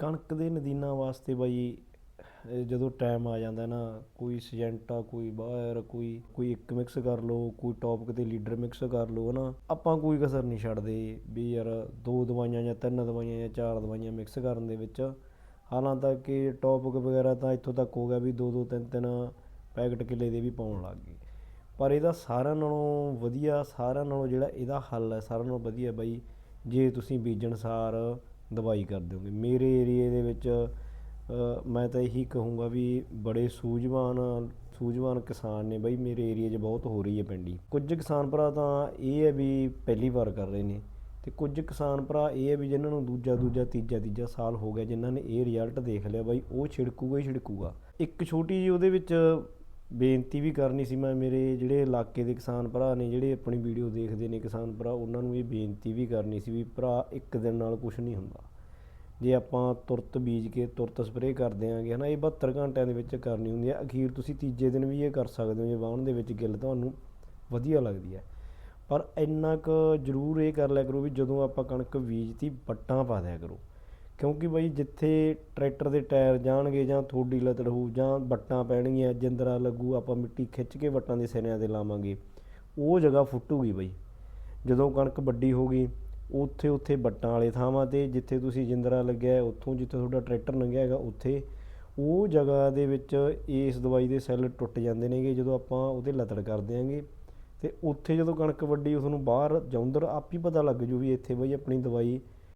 ਕਣਕ ਦੇ ਨਦੀਨਾਂ ਵਾਸਤੇ ਬਾਈ ਜਦੋਂ ਟਾਈਮ ਆ ਜਾਂਦਾ ਨਾ, ਕੋਈ ਸਿਜੈਂਟਾ ਕੋਈ ਬਾਹਰ ਕੋਈ ਕੋਈ ਇੱਕ ਮਿਕਸ ਕਰ ਲਓ, ਕੋਈ ਟੌਪਿਕ ਤੇ ਲੀਡਰ ਮਿਕਸ ਕਰ ਲਓ, ਹਨਾ, ਆਪਾਂ ਕੋਈ ਕਸਰ ਨਹੀਂ ਛੱਡਦੇ ਵੀ ਯਾਰ ਦੋ ਦਵਾਈਆਂ ਜਾਂ ਤਿੰਨ ਦਵਾਈਆਂ ਜਾਂ ਚਾਰ ਦਵਾਈਆਂ ਮਿਕਸ ਕਰਨ ਦੇ ਵਿੱਚ। ਹਾਲਾਂਕਿ ਟੌਪਿਕ ਵਗੈਰਾ ਤਾਂ ਇੱਥੋਂ ਤੱਕ ਹੋ ਗਿਆ ਵੀ ਦੋ ਦੋ ਤਿੰਨ ਤਿੰਨ ਪੈਕਟ ਕਿੱਲੇ ਦੇ ਵੀ ਪਾਉਣ ਲੱਗ ਗਏ। ਪਰ ਇਹਦਾ ਸਾਰਿਆਂ ਨਾਲੋਂ ਵਧੀਆ, ਸਾਰਿਆਂ ਨਾਲੋਂ ਜਿਹੜਾ ਇਹਦਾ ਹੱਲ ਹੈ, ਸਾਰਿਆਂ ਨਾਲੋਂ ਵਧੀਆ ਬਾਈ, ਜੇ ਤੁਸੀਂ ਬੀਜਣ ਸਾਰ ਦਵਾਈ ਕਰ ਦਿਓਗੇ। ਮੇਰੇ ਏਰੀਏ ਦੇ ਵਿੱਚ ਮੈਂ ਤਾਂ ਇਹੀ ਕਹੂੰਗਾ ਵੀ ਬੜੇ ਸੂਝਵਾਨ ਸੂਝਵਾਨ ਕਿਸਾਨ ਨੇ ਬਈ, ਮੇਰੇ ਏਰੀਏ 'ਚ ਬਹੁਤ ਹੋ ਰਹੀ ਹੈ ਪਿੰਡੀ। ਕੁਝ ਕਿਸਾਨ ਭਰਾ ਤਾਂ ਇਹ ਹੈ ਵੀ ਪਹਿਲੀ ਵਾਰ ਕਰ ਰਹੇ ਨੇ ਤੇ ਕੁਝ ਕਿਸਾਨ ਭਰਾ ਇਹ ਹੈ ਵੀ ਜਿਨ੍ਹਾਂ ਨੂੰ ਦੂਜਾ ਦੂਜਾ, ਤੀਜਾ ਤੀਜਾ ਸਾਲ ਹੋ ਗਿਆ, ਜਿਨ੍ਹਾਂ ਨੇ ਇਹ ਰਿਜ਼ਲਟ ਦੇਖ ਲਿਆ ਬਾਈ, ਉਹ ਛਿੜਕੂਗਾ ਹੀ ਛਿੜਕੂਗਾ। ਇੱਕ ਛੋਟੀ ਜਿਹੀ ਉਹਦੇ ਵਿੱਚ ਬੇਨਤੀ ਵੀ ਕਰਨੀ ਸੀ ਮੈਂ, ਮੇਰੇ ਜਿਹੜੇ ਇਲਾਕੇ ਦੇ ਕਿਸਾਨ ਭਰਾ ਨੇ, ਜਿਹੜੇ ਆਪਣੀ ਵੀਡੀਓ ਦੇਖਦੇ ਨੇ ਕਿਸਾਨ ਭਰਾ, ਉਹਨਾਂ ਨੂੰ ਇਹ ਬੇਨਤੀ ਵੀ ਕਰਨੀ ਸੀ ਵੀ ਭਰਾ, ਇੱਕ ਦਿਨ ਨਾਲ ਕੁਝ ਨਹੀਂ ਹੁੰਦਾ। ਜੇ ਆਪਾਂ ਤੁਰਤ ਬੀਜ ਕੇ ਤੁਰਤ ਸਪਰੇਅ ਕਰ ਦਿਆਂਗੇ, ਹਨਾ, ਇਹ 72 ਘੰਟਿਆਂ ਦੇ ਵਿੱਚ ਕਰਨੀ ਹੁੰਦੀ ਹੈ। ਅਖੀਰ ਤੁਸੀਂ ਤੀਜੇ ਦਿਨ ਵੀ ਇਹ ਕਰ ਸਕਦੇ ਹੋ, ਜੇ ਵਾਹਣ ਦੇ ਵਿੱਚ ਗਿੱਲ ਤੁਹਾਨੂੰ ਵਧੀਆ ਲੱਗਦੀ ਹੈ। ਪਰ ਇੰਨਾ ਕੁ ਜ਼ਰੂਰ ਇਹ ਕਰ ਲਿਆ ਕਰੋ ਵੀ ਜਦੋਂ ਆਪਾਂ ਕਣਕ ਬੀਜਤੀ, ਵੱਟਾਂ ਪਾ ਦਿਆ ਕਰੋ। ਕਿਉਂਕਿ ਬਾਈ ਜਿੱਥੇ ਟਰੈਕਟਰ ਦੇ ਟਾਇਰ ਜਾਣਗੇ ਜਾਂ ਥੋੜੀ ਲਤੜ ਹੋਊ ਜਾਂ ਵੱਟਾਂ ਪੈਣਗੀਆਂ, ਜਿੰਦਰਾ ਲੱਗੂ, ਆਪਾਂ ਮਿੱਟੀ ਖਿੱਚ ਕੇ ਵੱਟਾਂ ਦੇ ਸਿਰਿਆਂ ਤੇ ਲਾਵਾਂਗੇ, ਉਹ ਜਗ੍ਹਾ ਫੁੱਟੂਗੀ ਬਾਈ। ਜਦੋਂ ਕਣਕ ਵੱਡੀ ਹੋ ਗਈ, ਉੱਥੇ ਉੱਥੇ ਵੱਟਾਂ ਵਾਲੇ ਥਾਵਾਂ ਤੇ, ਜਿੱਥੇ ਤੁਸੀਂ ਜਿੰਦਰਾ ਲੱਗਿਆ, ਉੱਥੋਂ ਜਿੱਥੇ ਤੁਹਾਡਾ ਟਰੈਕਟਰ ਲੰਘਿਆ ਹੈਗਾ, ਉੱਥੇ ਉਹ ਜਗ੍ਹਾ ਦੇ ਵਿੱਚ ਇਸ ਦਵਾਈ ਦੇ ਸੈੱਲ ਟੁੱਟ ਜਾਂਦੇ ਨੇਗੇ, ਜਦੋਂ ਆਪਾਂ ਉਹਦੇ ਲਤੜ ਕਰ ਦਿਆਂਗੇ ਤੇ ਉੱਥੇ ਜਦੋਂ ਕਣਕ ਵੱਡੀ ਉਸ ਨੂੰ ਬਾਹਰ ਜੌਂਦਰ ਆਪ ਹੀ ਪਤਾ ਲੱਗ ਜੂ ਵੀ ਇੱਥੇ ਬਈ ਆਪਣੀ ਦਵਾਈ